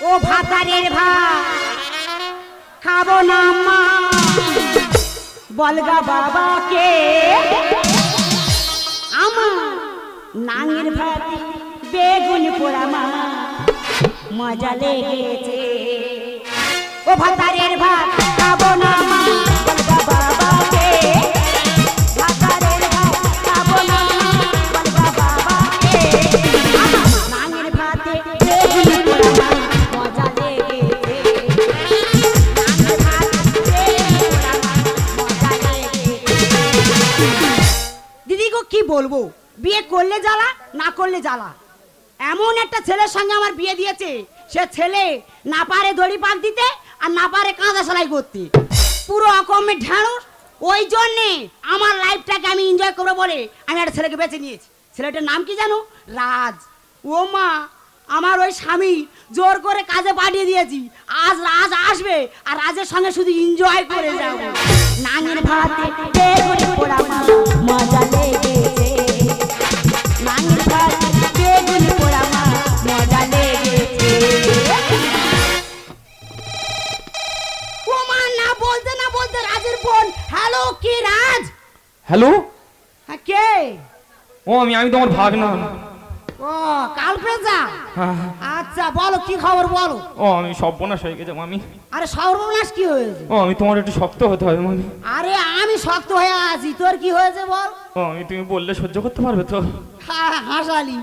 ও ভাতারের ভাত খাব না মা। বলগা বাবাকে, আমার নাঙের ভাত বেগুন পোড়া মামা, মজা লেগেছে। ও ভাতারের ভাত খাব না বলব? বিয়ে করলে জ্বালা, না করলে জ্বালা। এমন একটা ছেলের সঙ্গে আমার বিয়ে দিয়েছে, সে ছেলে না পারে দড়ি পাক দিতে আর না পারে কাঁদা সেলাই করতে। পুরো অকমে ঢেঁড়স ওই জন্যে আমার লাইফটাকে আমি এনজয় করব বলে আমি একটা ছেলেকে বেছে নিয়েছি। ছেলেটার নাম কি জানো? রাজ। ও মা, আমার ওই স্বামী জোর করে কাজে পাঠিয়ে দিয়েছি। আজ রাজ আসবে আর রাজের সঙ্গে শুধু এনজয় করে যাব। নাঙের ভাতে মজা লেগেছে হ্যালো কে রাজ? হ্যালো? হ্যাঁ কে? ও আমি আমি তোমার ভাগ না। ও কালপেজা হ্যাঁ। আচ্ছা বলো কি খবর বলো? ও আমি সর্বনাশ হয়ে গেছে মামি। আরে সর্বনাশ কি হয়েছে? ও আমি তোমার একটু শক্ত হতে হবে মামি। আরে আমি শক্ত হয়ে আছি তোর কি হয়েছে বল? ও আমি তুমি বললে সহ্য করতে পারবে তো? হাসালি।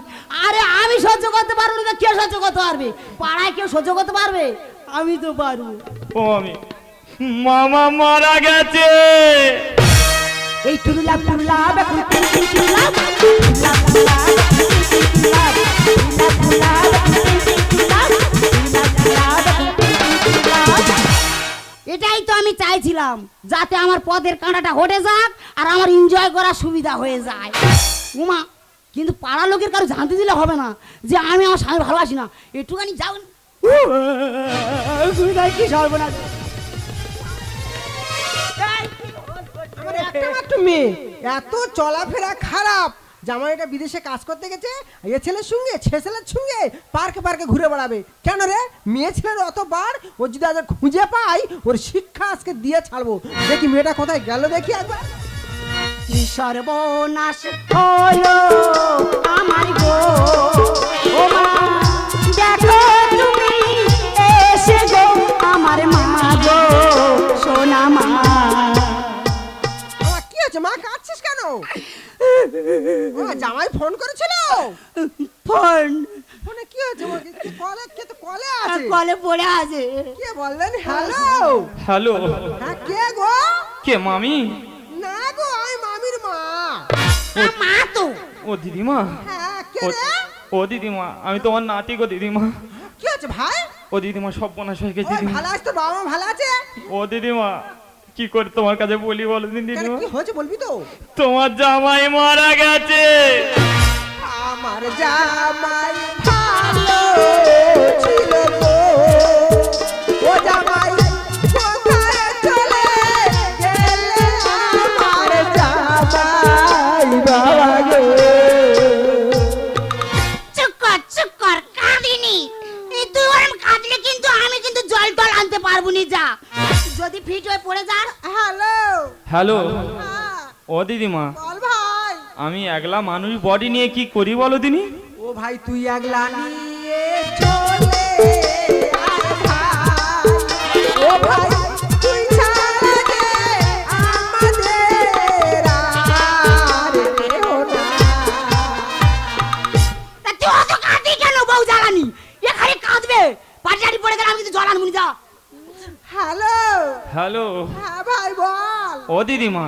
আরে আমি সহ্য করতে পারব না কে সহ্য করতে পারবে? পাড়ায় কেউ সহ্য করতে পারবে? আমি তো পারব। ও আমি মামা মারা গেছে। এই। এটাই তো আমি চাইছিলাম যাতে আমার পদের কাঁটাটা হটে যাক আর আমার এনজয় করার সুবিধা হয়ে যায়। উমা কিন্তু পাড়া লোকের কারও জানতে দিলে হবে না যে আমি আমার স্বামী ভালোবাসি না। একটুখানি যাও। কি সর্বনাশ। একটা মাত্র মেয়ে। এত চলাফেরা খারাপ। জামাইটা বিদেশে কাজ করতে গেছে, এ ছেলের সঙ্গে ছে ছেলের সঙ্গে পার্কে পার্কে ঘুরে বেড়াবে। কেন রে? মেয়ে ছেলের অতবার ও যদি আজ খুঁজে পাই, ওর শিক্ষা আজকে দিয়ে ছাড়বো। দেখি মেয়েটা কোথায় গেল দেখি একবার। সর্বনাশ হলো আমার গো। দেখো তুমি এসে গো আমার মা গো। সোনা মা হয়েছে মা কাঁদছিস কেন? ও, জামাই ফোন করেছিল। ফোন। ফোনে কি হয়েছে মা? কে কলে? কে তো কলে আছে? কলে পড়ে আছে। কে বললেন? হ্যালো? হ্যালো। হ্যাঁ কে গো? কে মামি? না গো আমি মামির মা। মা তো? ও দিদিমা? হ্যাঁ কে ও রে? ও দিদিমা। আমি তোমার নাতি গো দিদিমা। কি হচ্ছে ভাই? ও দিদিমা সর্বনাশ হয়ে গেছে ভালো আছে তো বাবা মা ভালো আছে? ও দিদিমা কি করে তোমার কাছে বলি বলো দিন দিন? কি হয়েছে বলবি তো? তোমার জামাই মারা গেছে। আমার জামাই ভালো ছিল। হ্যালো হ্যাঁ ও দিদিমা আমি একলা মানুষ বডি নিয়ে কি করি বলো দিনি? ও ভাই তুই একলা নিয়ে চলে আয় ভাই। ও ভাই পড়ে গেলে আমি জল যা হ্যালো। হ্যালো। হ্যাঁ ভাই বল। ও দিদিমা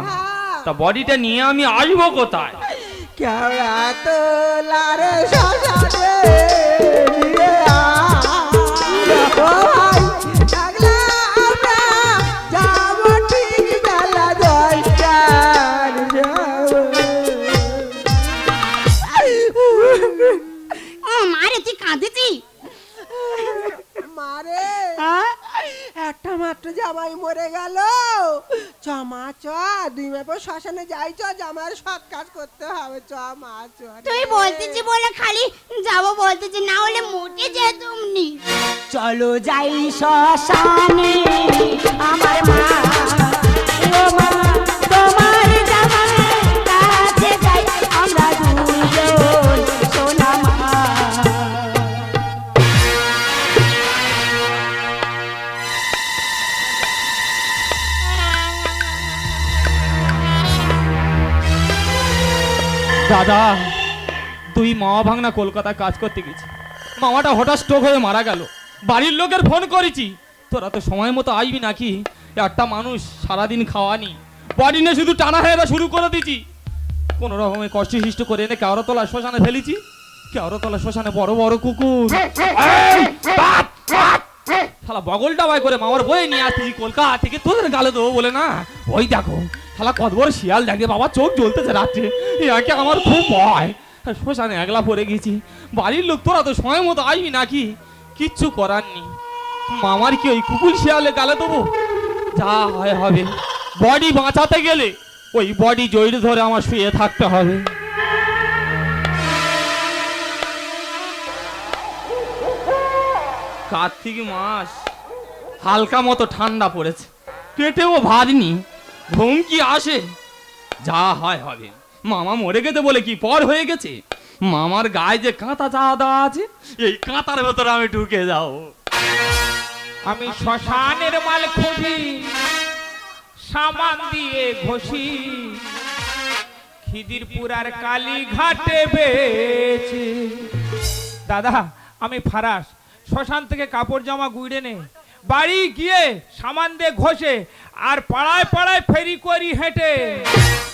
তা বডিটা নিয়ে আমি আসব কোথায়? কেওড়া তোলার জামাই মরে গেল। চমা মা চ দুই মাস শ্মশানে যাই চ জামার সব কাজ করতে হবে। চ মা চ তুই তুই বলতেছি বলে খালি যাব বলতেছি না হলে মোটে যে তুমি চলো যাই শ্মশানে আমার মা ও মা। দাদা, তুই মামা ভাঙনা কলকাতায় কাজ করতে গেছি মামাটা হঠাৎ স্ট্রোক হয়ে মারা গেল। বাড়ির লোকের ফোন করেছি। তোরা তো সময় মতো আসবি নাকি? একটা মানুষ সারাদিন খাওয়ানি। বডি নিয়ে শুধু টানা হয়ে শুরু করে দিছি কোনো রকমে কষ্ট সৃষ্ট করে এনে কেওড়তলা শ্মশানে ফেলেছি। কেওড়তলা শ্মশানে বড় বড় কুকুর। শালা বগলটা বাই করে মামার বয়ে নিয়ে আসতেছি কলকাতা থেকে তোদের গালে দেবো বলে না? ওই দেখো শালা কত বড় শিয়াল দেখে বাবা চোখ জ্বলতেছে রাত্রে। ইয়াকে আমার খুব ভয়। শ্মশানে একলা পড়ে গেছি। বাড়ির লোক তোরা তো সময় মতো আসবি নাকি? কিচ্ছু করার নেই। মামার কি ওই কুকুর শিয়ালে গালে দেবো? যা হয় হবে। বডি বাঁচাতে গেলে ওই বডি জড়িয়ে ধরে আমার শুয়ে থাকতে হবে। কার্তিক মাস। হালকা মতো ঠান্ডা পড়েছে। পেটেও ভাত নি ঘুম কি আসে। যা হয় হবে। মামা মরে গেছে বলে কি পর হয়ে গেছে? মামার গায়ে যে কাঁথা চা দেওয়া আছে, এই কাঁথার ভেতরে আমি ঢুকে যাও আমি শ্মশানের মাল খুঁজি সামান দিয়ে ঘষি। খিদিরপুর আর কালী ঘাটে বেছে দাদা, আমি ফারাস। শ্মশান থেকে কাপড় জামা গুইড়ে নে। বাড়ি গিয়ে সামান দিয়ে ঘষে, আর পাড়ায় পাড়ায় ফেরি করি হেঁটে।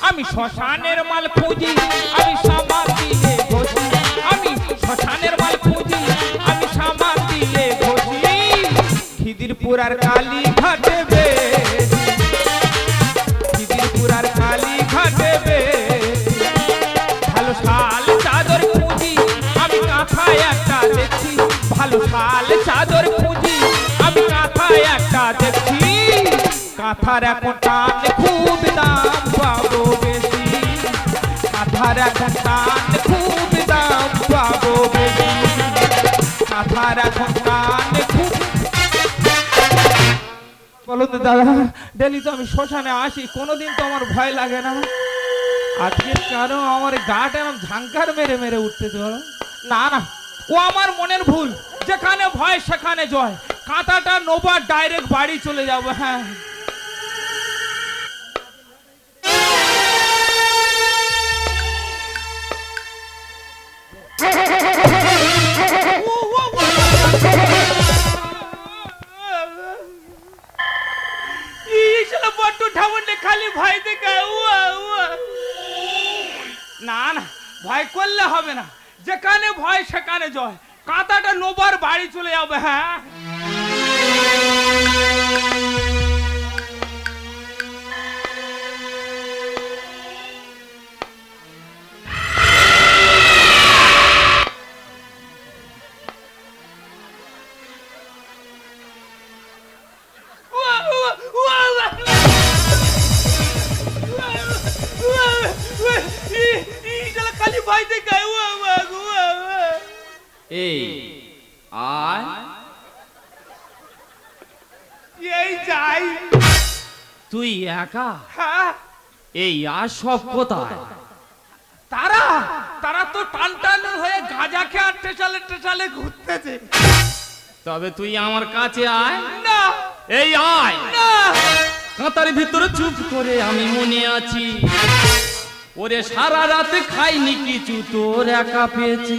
আমি শ্মশানের মাল খুঁজি, আমি সামান দিয়ে ঘষি। আমি শ্মশানের মাল খুঁজি, আমি সামান দিয়ে ঘষি। খিদিরপুর আর কালী ঘাটে কাঁথার এখন টান খুব দাম পাবো বেশি। কাঁথার এখন টান খুব দাম পাবো বেশি। কাঁথার এখন টান খুব বলুন তো দাদা, ডেলি তো আমি শ্মশানে আসি, কোনোদিন তো আমার ভয় লাগে না। আজকে কেন আমার গাটা এরকম ঝাঙ্কার মেরে মেরে উঠতেছে, বলো। না না, ও আমার মনের ভুল। যেখানে ভয়, সেখানে জয়। কাঁটাটা নোবার ডাইরেক্ট বাড়ি চলে যাব হ্যাঁ। হবে না। যেখানে ভয় সেখানে জয়। কাতাটা নোবার বাড়ি চলে যাবে হ্যাঁ? একা হ্যাঁ। এই আর সব কোথায়? তারা তারা তো টান টান হয়ে গাঁজা খেয়ে আর টেচালে টেচালে ঘুরতেছে। তবে তুই আমার কাছে আয়। না। এই আয়। না। কাঁতার ভিতরে চুপ করে আমি মনে আছি। ওরে সারা রাতে খাইনি কিছু তোর একা পেয়েছি।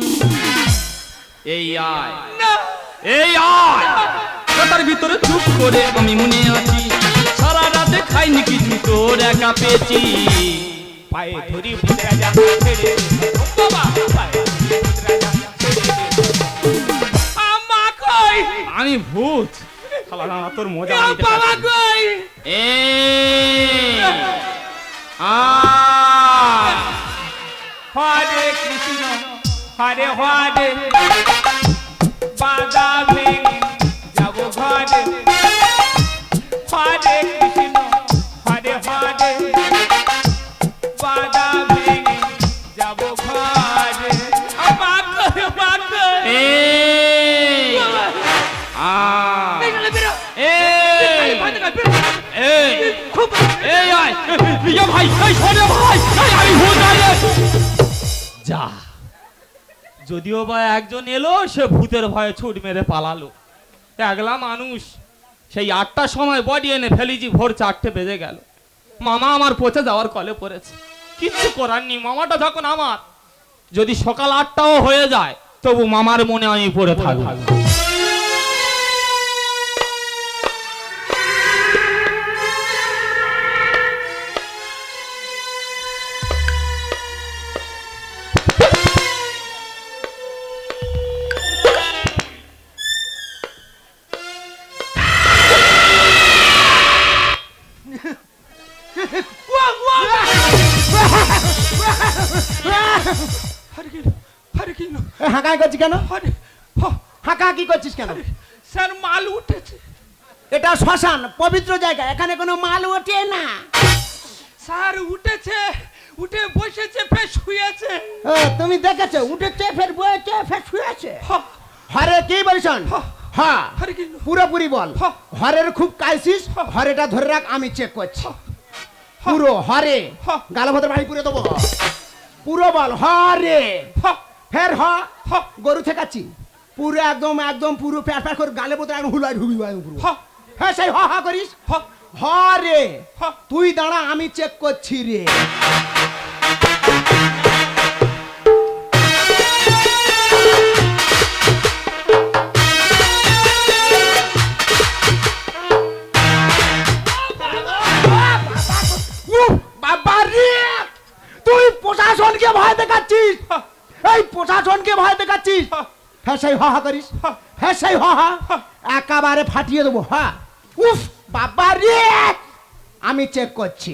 এই আয়। না। এই আয়। কাঁতার ভিতরে চুপ করে আমি মনে আছি। খাইনি কিছু তোর একা পেয়েছি পায়ে ধরি রাজা ছেড়ে বাবা পায়ে রাজা আমা কই? আমি ভূত। শালা না তোর মজা নিতে বাবা। কই? এই আয় হরে কৃষ্ণ হরে হরে। ভাই আমি আইলে যা। যদিও বা একজন এলো, সে ভূতের ভয়ে ছুট মেরে পালালো। একলা মানুষ, সেই আটটার সময় বডি এনে ফেলেছি, ভোর চারটে বেজে গেল। মামা আমার পচে যাওয়ার কলে পড়েছে। কিচ্ছু করার নেই, মামাটা যখন আমার, যদি সকাল আটটাও হয়ে যায়, তবু মামার মনে আমি পড়ে থাকব। হাঁকাই করছিস কেন? হাঁকা কি করছিস কেন? স্যার মাল উঠেছে। এটা শ্মশান পবিত্র জায়গা এখানে কোনো মাল ওঠে না। স্যার উঠেছে উঠে বসেছে ফের শুয়েছে। ও, তুমি দেখেছ উঠেছে ফের বয়েছে ফের শুয়েছে। হ, হরে কি বলছেন? হ্যাঁ। পুরোপুরি বল। হরের খুব কাইসিস। হরেটা ধরে রাখ আমি চেক করছি। পুরো হরে। গালভদ্র বাড়ি পুরো দেবো। পুরো বল হরে। ফের হ, গরু ঠেকাচ্ছি। পুরো একদম একদম পুরো প্যার প্যার করে গালে বোতল একদম হুলাই হুবি পুরো হ্যাঁ সেই হ হা করিস। হ, রে। তুই দাঁড়া আমি চেক করছি রে। এই প্রশাসনকে ভয় দেখাচ্ছিস? হ্যাঁ সেই হা হা করিস। হ্যাঁ সেই হা হা। একেবারে ফাটিয়ে দেবো হ্যাঁ উফ বাবা রে আমি চেক করছি।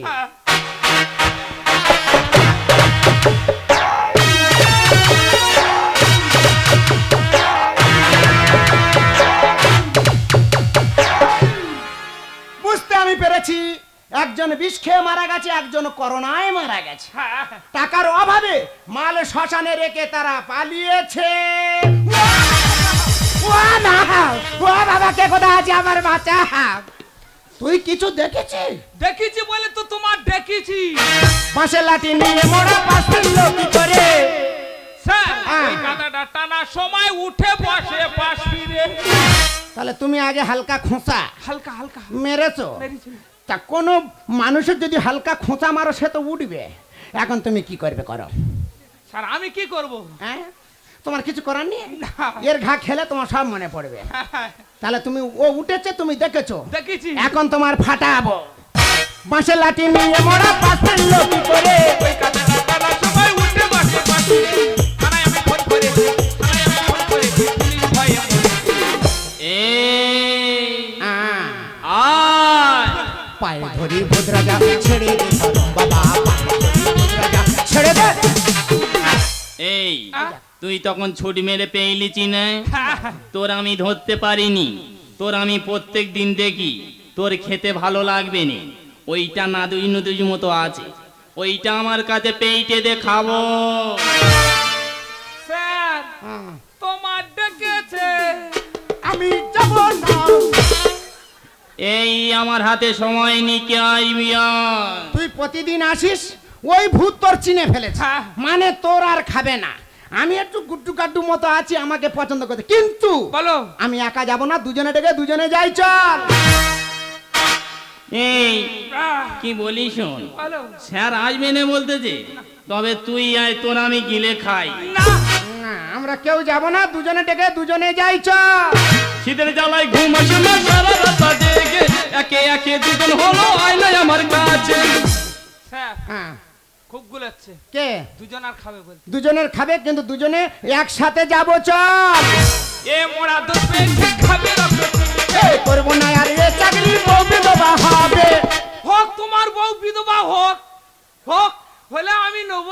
একজন বিষ খেয়ে মারা গেছে একজন করোনায় মারা গেছে। হ্যাঁ, টাকার অভাবে মাল শ্মশানে রেখে তারা পালিয়েছে। ও বাবা কে কোথায় আছে আমার বাচ্চা? তুই কিছু দেখেছিস? দেখেছি বলে তো তোমার দেখেছি। বাঁশের লাঠি নিয়ে মোড়া পাশ ফিরলো করে? হ্যাঁ। টানা সময় উঠে বসে পাশ ফিরে। তাহলে তুমি আগে হালকা খোঁসা। হালকা হালকা। মেরেছি। তা কোনো মানুষের যদি হালকা খোঁচা মারো সে তো উঠবে। এখন তুমি কি করবে করো? স্যার আমি কি করব? হ্যাঁ? তোমার কিছু করার নেই? এর ঘা খেলে তোমার সব মনে পড়বে। তাহলে তুমি ও উঠেছে তুমি দেখেছ? দেখেছি। এখন তোমার ফাটাবো। বাঁশের লাঠি নিয়ে মোড়া পাশ ফেলল কি করে সময় উঠে বসে পাশ আমি ফোন করেছি। পায়ে ধরি ভদ্রাজা ছেড়ে দে বাবা পায়ে ধরি ভদ্রাজা ছেড়ে দে। এই তুই তখন ছুটি মেরে পেইলিছি না হ্যাঁ, তোর আমি ধরতে পারিনি। তোর আমি প্রত্যেক দিন দেখি তোর খেতে ভালো লাগবে নি। ওইটা না দুই নদুই মতো আছে। ওইটা আমার কাছে পেইটে দে খাব। স্যার তোমার ডেকেছে। আমি যাব না। এই আমার হাতে সময় নিকে আসবি। তুই প্রতিদিন আসিস ওই ভূত তোর চিনে ফেলেছে। হ্যাঁ। মানে তোর আর খাবে না। আমি একটু গুড্ডু কাড্ডু মতো আছি আমাকে পছন্দ করতে। কিন্তু বলো। আমি একা যাব না দুজনে ডেকে দুজনে যাই চল। এই কি বলি শোন? বলো। স্যার আসবে না বলতেছে তবে তুই আয় তোর আমি গিলে খাই। না। না, আমরা কেউ যাব না দুজনে ডেকে দুজনে যাই চল। শীতের জ্বালায় ঘুম আসে একে দুজন হলো আইলাই আমার কাছে। হ্যাঁ, খুব গুলাচ্ছে। কে? দুজন আর খাবে বল দুজনের খাবে কিন্তু দুজনে একসাথে যাব চল। এ দুধ পেয়েছে খাবে করব না আর এ চাকরি বউ বিধবা হবে। হোক তোমার বউ বিধবা হোক হোক হলে আমি নেব।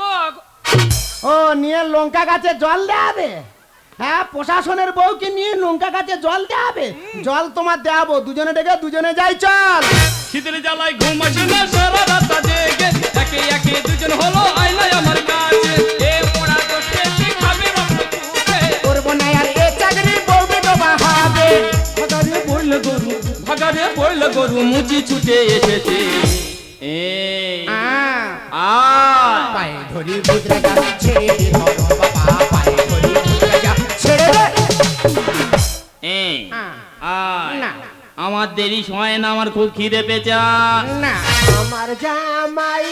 ও নিয়ে লঙ্কা গাছে জল দেবে হ্যাঁ প্রশাসনের বউকে নিয়ে লঙ্কা কাছে জল দেওয়া দেবে জল তোমার দেবো দুজনে ডেকে দুজনে যাই চল। শীতের জ্বালায় ঘুম আসে না সারা রাস্তা জেগে একে একে দুজন হলো আমার কাছে। এ মোড়া দুধ পেয়েছে খাবে করব না আর এ চাকরি হবে। বাগানে বইল গরু মুচি ছুটে এসেছে। এই আয়। পায়ে ধরি বুদরা ধরো। আমার দেরি সময় না আমার খুব খিদে পেঁচা না আমার জামাই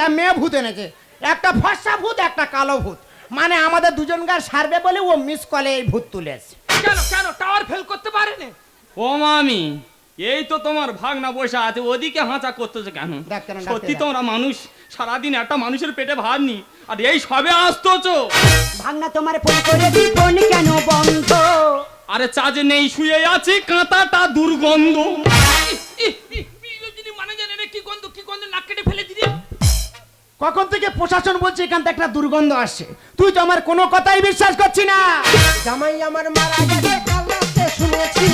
দেয় মেয়ে ভূত এনেছে। একটা ফর্সা ভূত একটা কালো ভূত। মানে আমাদের দুজনকার সারবে বলে ও মিস কলে এই ভূত তুলেছে কেন কেন টাওয়ার ফেল করতে পারেনি? ও মামি এই তো তোমার ভাগনা বসে আছে ওদিকে হাঁচা করতেছে কেন? সত্যি। তোমরা মানুষ সারাদিন একটা মানুষের পেটে ভাত নি আর এই সবে আসতেছো? ভাগনা তোমার ফোন করে দি ফোন কেন বন্ধ? আরে চাজে নেই শুয়ে আছি কাঁটাটা দুর্গন্ধ। মানে জানে রে কি গন্ধ কি গন্ধ? নাক কেটে ফেলে দিদি। কখন থেকে প্রশাসন বলছে এখান থেকে একটা দুর্গন্ধ আসছে? তুই তো আমার কোনো কথাই বিশ্বাস করছি না। জামাই আমার মারা গেছে কাল রাতে শুনেছি।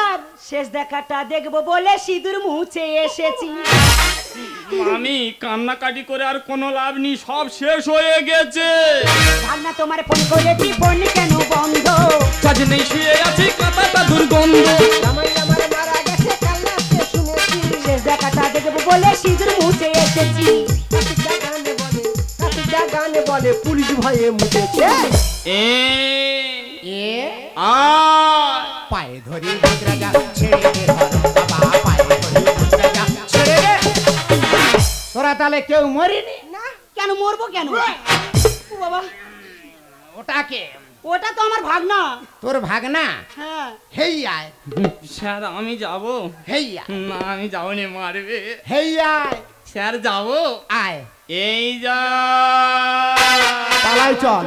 আর শেষ দেখাটা দেখব বলে সিঁদুর মুছে এসেছি। আমি কান্নাকাটি করে আর কোনো লাভ নেই সব শেষ হয়ে গেছে। ভাগনা তোমার ফোন করে দি ফোন কেন বন্ধ? চাজে নেই শুয়ে আছি কাঁটাটা দুর্গন্ধ। জামাই আমার মারা গেছে কাল রাতে শুনেছি। শেষ দেখাটা দেখব বলে সিঁদুর মুছে এসেছি। গানে বলে পুলিশ ভয়ে মুতেছে এ এ? আয় পায়ে ধরি বুদরা যা ছেড়ে দে বাবা পায়ে ধরি বুদরা যা ছেড়ে দে। তোরা তাহলে কেউ মরিনি? না কেন মরবো কেন? বাবা। ওটাকে? ওটা তো আমার ভাগনা। তোর ভাগনা? হ্যাঁ। হেই আয় স্যার আমি যাব। হেই আয় না আমি যাবনি মারবে। হেই আয় স্যার যাব। আয়। এই যা পালাই চল।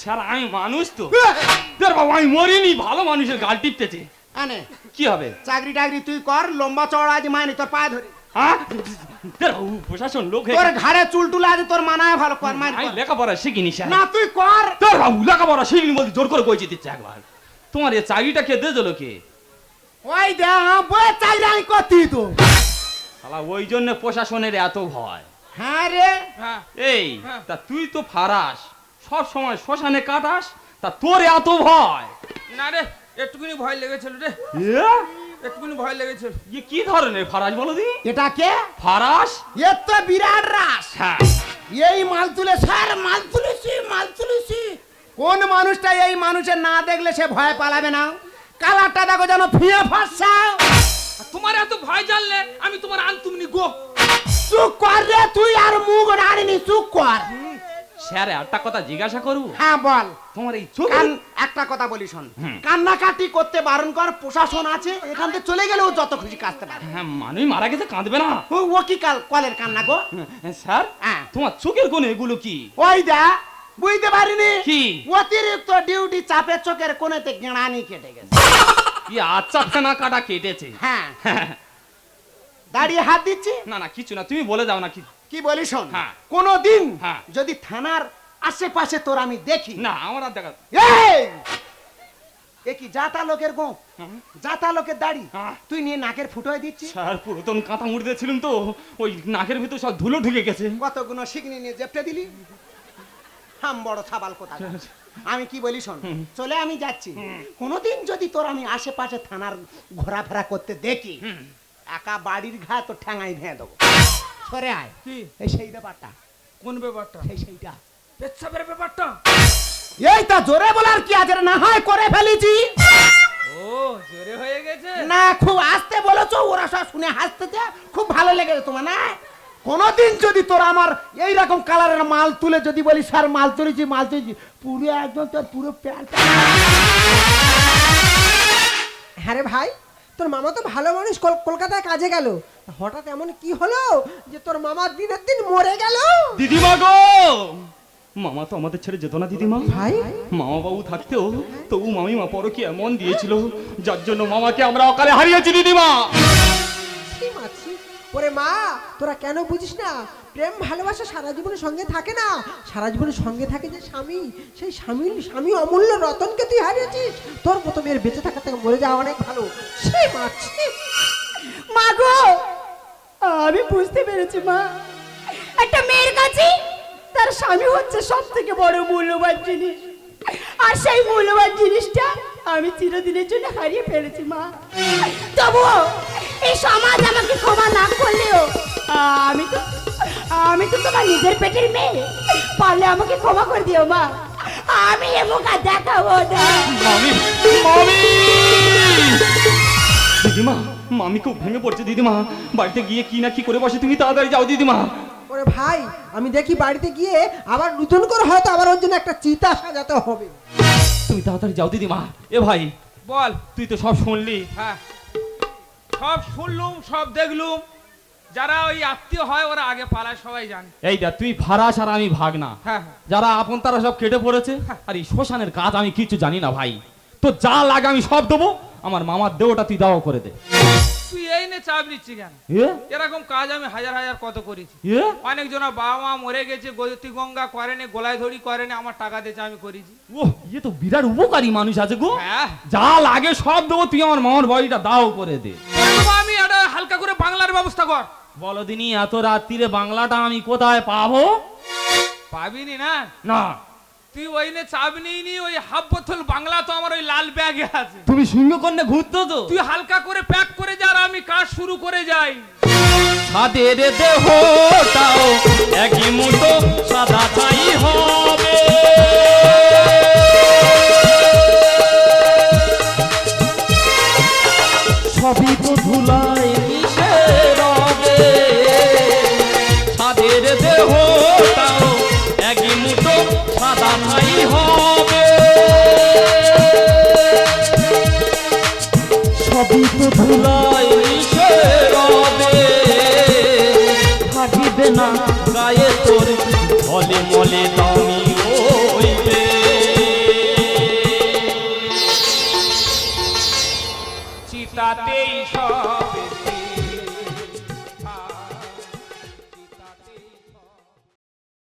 স্যার আমি মানুষ তো। তোর বাবা আমি মরিনি ভালো মানুষের গাল টিপতেছে। আনে। কি হবে? চাকরি টাকরি তুই কর লম্বা চওড়া আজ মানি তোর পায়ে ধরি। হ্যাঁ প্রশাসন লোক তোর। ঘাড়ে চুল টুল আছে তোর মানায় ভালো কর আমি। লেখাপড়া শিখিনি না তুই কর। তোর বাবু লেখাপড়া শিখিনি বলতে জোর করে কইছে দিচ্ছে একবার। তোমার এই চাকরিটা কে কে? ওই দে বই চাকরি আমি করতি তো শালা ওই জন্য প্রশাসনের এত ভয়। হ্যাঁ রে। হ্যাঁ। এই হ্যাঁ। তা তুই তো ফারাস। সব সময় শ্মশানে কাটাস তা তোর এত ভয়। না রে একটুখানি ভয় লেগেছিল রে? একটুখানি ভয় লেগেছিল ইয়ে কি ধরনের ফারাস বলো দি? এটা কে? ফারাস এ তো বিরাট রাস হ্যাঁ। এই মাল তুলে স্যার মাল তুলেছি মাল তুলেছি। কোন মানুষটা এই মানুষের না দেখলে সে ভয় পালাবে না? কালারটা দেখো যেন ফিয়ে ফাঁসা তোমার এত ভয় জানলে আমি তোমার আনতুমনি গো। চুপ কর রে তুই আর মুখ রাড়িনি চুপ কর। স্যার একটা কথা জিজ্ঞাসা করব হ্যাঁ বল। তোমার এই একটা কথা বলি শোন। কান্নাকাটি করতে বারণ কর প্রশাসন আছে এখান থেকে চলে গেলেও যত খুশি কাঁদতে পারে। হ্যাঁ মানুষ মারা গেছে কাঁদবে না। ও কি কাল কলের কান্না গো? হ্যাঁ, স্যার হ্যাঁ। তোমার চোখের কোন এগুলো কি? ওই দা বুঝতে পারিনি। কি? অতিরিক্ত ডিউটি চাপে চোখের কোনেতে গেঁড়ানি কেটে গেছে। কি আচ্ছা ফেনা কাটা কেটেছে? হ্যাঁ। দাঁড়িয়ে হাত দিচ্ছি? না না কিছু না তুমি বলে যাও না কি কি বলি শোন? হ্যাঁ। কোনো দিন হ্যাঁ। যদি থানার আশেপাশে তোর আমি দেখি। না আমার আর দেখা এই! এ কি জাতা লোকের গো? হ্যাঁ। জাতা লোকের দাড়ি। তুই নিয়ে নাকের ফুটোয় দিচ্ছি স্যার পুরাতন কাঁথা মুড়তে ছিলাম তো। ওই নাকের ভিতর সব ধুলো ঢুকে গেছে। কতগুলো শিগনি নিয়ে জেপটে দিলি? হাম বড় ছাবাল কোথা আমি কি বলি শোন? চলে আমি যাচ্ছি। কোনোদিন যদি তোর আমি আশেপাশে থানার ঘোরাফেরা করতে দেখি একা বাড়ির ঘা তো ঠ্যাঙাই ভেঙে দেবো। সরে আয়। কি? এই সেই ব্যাপারটা। কোন ব্যাপারটা? সেই সেইটা। পেচ্ছাপের ব্যাপারটা? এই তা জোরে বলার কি আছে রে? না হয় করে ফেলেছি। ও জোরে হয়ে গেছে? না খুব আস্তে বলেছ ওরা সব শুনে হাসতেছে। খুব ভালো লেগেছে তোমার না? কোনোদিন যদি তোর আমার এই রকম কালারের মাল তুলে যদি বলি স্যার মাল তুলেছি মাল তুলেছি। পুরো একদম তোর পুরো প্যান্ট। হ্যাঁ রে ভাই তোর মামা তো ভালো মানুষ কল- কলকাতায় কাজে গেল। হঠাৎ এমন কি হলো যে তোর মামা দিনের দিন মরে গেল? দিদিমা গো! মামা তো আমাদের ছেড়ে যেত না দিদিমা। ভাই? মামা বাবু থাকতেও তবু মামিমা পরকে এমন দিয়েছিল যার জন্য মামাকে আমরা অকালে হারিয়েছি দিদিমা। ওরে মা তোরা কেন বুঝিস না? প্রেম ভালোবাসা সারা জীবনের সঙ্গে থাকে না। সারা জীবনের সঙ্গে থাকে যে স্বামী সেই স্বামী স্বামী অমূল্য রতনকে তুই হারিয়েছিস। তোর মতো মেয়ের বেঁচে থাকার থেকে মরে যাওয়া অনেক ভালো। সে মা ছি। মা গো! আমি বুঝতে পেরেছি, মা। একটা মেয়ের কাছে তার স্বামী হচ্ছে সব থেকে বড় মূল্যবান জিনিস। আর সেই মূল্যবান জিনিসটা আমি চিরদিনের জন্য হারিয়ে ফেলেছি, মা। তবুও এই সমাজ আমাকে ক্ষমা না করলেও আমি তো আমি তো তোমার নিজের পেটের মেয়ে। পারলে আমাকে ক্ষমা করে দিও, মা। আমি এ মুখ দেখাবো দিদিমা! মামি খুব ভেঙে পড়ছে দিদিমা। বাড়িতে গিয়ে কি না কি করে বসে তুমি তাড়াতাড়ি যাও দিদিমা। ওরে ভাই আমি দেখি বাড়িতে গিয়ে আবার নতুন করে হয়তো আবার ওর জন্য একটা চিতা সাজাতে হবে। তুমি তাড়াতাড়ি যাও দিদিমা। এ ভাই বল। তুই তো সব শুনলি। হ্যাঁ। সব শুনলুম সব দেখলুম। যারা ওই আত্মীয় হয় ওরা আগে পালায় সবাই জানে। এই দেখ তুই ফারাস আর আমি ভাগ না। হ্যাঁ হ্যাঁ। যারা আপন তারা সব কেটে পড়েছে। আর এই শ্মশানের কাজ আমি কিছু জানি না ভাই। তো যা লাগে আমি সব দেবো আমার মামার দেওটা তুই দাও করে দে। তুই এই নে চাপ নিচ্ছি কেন? এরকম কাজ আমি হাজার হাজার কত করেছি। অনেক জন বাবা মা মরে গেছে গতি গঙ্গা করেনি গোলায় ধরি করেনি আমার টাকা দিয়েছে আমি করেছি। ও ইয়ে তো বিরাট উপকারী মানুষ আছে গো। হ্যাঁ। যা লাগে সব দেবো তুই আমার মামার বাড়িটা দাও করে দে। আমি এটা হালকা করে বাংলার ব্যবস্থা কর। বলো দিনি এত রাত্রিরে বাংলাটা আমি কোথায় পাবো? পাবিনি না? না। তুই ওই নে চাপ নিই নি ওই হাফ বোতল বাংলা তো আমার ওই লাল ব্যাগে আছে। তুমি সিংহকন্যা ঘুরতো তো? তুই হালকা করে প্যাক করে যা আর আমি কাজ শুরু করে যাই। ছাদের দেহটাও একই মুঠো সাদা ছাই হবে।